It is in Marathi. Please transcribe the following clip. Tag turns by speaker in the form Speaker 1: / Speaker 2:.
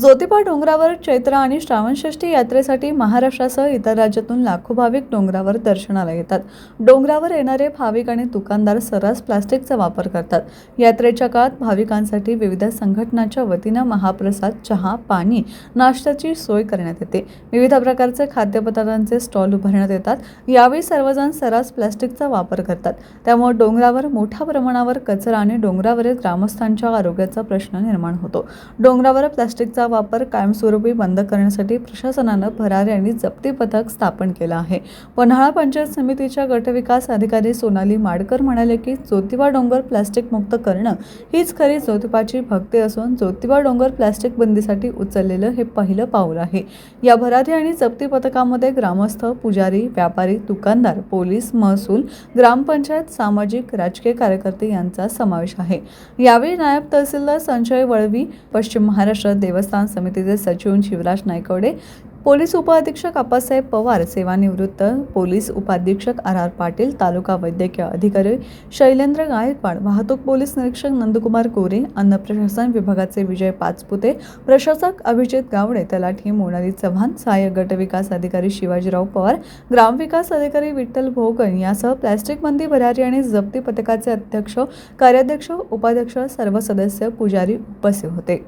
Speaker 1: ज्योतिबा डोंगरावर चैत्र आणि श्रावणषष्ठी यात्रेसाठी महाराष्ट्रासह इतर राज्यातून लाखो भाविक डोंगरावर दर्शनाला येतात. डोंगरावर येणारे भाविक आणि दुकानदार सर्रास प्लास्टिकचा वापर करतात. यात्रेच्या काळात भाविकांसाठी विविध संघटनांच्या वतीनं महाप्रसाद चहा पाणी नाश्त्याची सोय करण्यात येते. विविध प्रकारचे खाद्यपदार्थांचे स्टॉल उभारण्यात येतात. यावेळी सर्वजण सर्रास प्लास्टिकचा वापर करतात. त्यामुळे डोंगरावर मोठ्या प्रमाणावर कचरा आणि डोंगरावरील ग्रामस्थांच्या आरोग्याचा प्रश्न निर्माण होतो. डोंगरावर प्लास्टिकचा वापर कायमस्वरूपी बंद करण्यासाठी प्रशासनानं भरारे आणि जप्ती पथक स्थापन केलं आहे. पन्हाळा पंचायत समितीच्या गटविकास अधिकारी सोनाली माडकर म्हणाले की ज्योतिबा डोंगर प्लास्टिक मुक्त करणं हीच खरी ज्योतिबाची भक्ती असून ज्योतिबा डोंगर प्लास्टिक बंदीसाठी उचललेलं हे पहिलं पाऊल आहे. या भरारी आणि जप्ती पथकामध्ये ग्रामस्थ पुजारी व्यापारी दुकानदार पोलीस महसूल ग्रामपंचायत सामाजिक राजकीय कार्यकर्ते यांचा समावेश आहे. यावेळी नायब तहसीलदार संजय वळवी पश्चिम महाराष्ट्र देवस्थान समितीचे सचिव शिवराज नायकवडे पोलीस उपअधीक्षक आप्पासाहेब पवार सेवानिवृत्त पोलीस उपाधीक्षक आर आर पाटील तालुका वैद्यकीय अधिकारी शैलेंद्र गायकवाड वाहतूक पोलीस निरीक्षक नंदकुमार कोरे अन्न प्रशासन विभागाचे विजय पाचपुते प्रशासक अभिजित गावडे तलाठी मोनाली चव्हाण सहाय्यक गटविकास अधिकारी शिवाजीराव पवार ग्रामविकास अधिकारी विठ्ठल भोगन यासह प्लॅस्टिक बंदी भरारी आणि जप्ती पथकाचे अध्यक्ष कार्याध्यक्ष उपाध्यक्ष सर्व सदस्य पुजारी उपस्थित होते.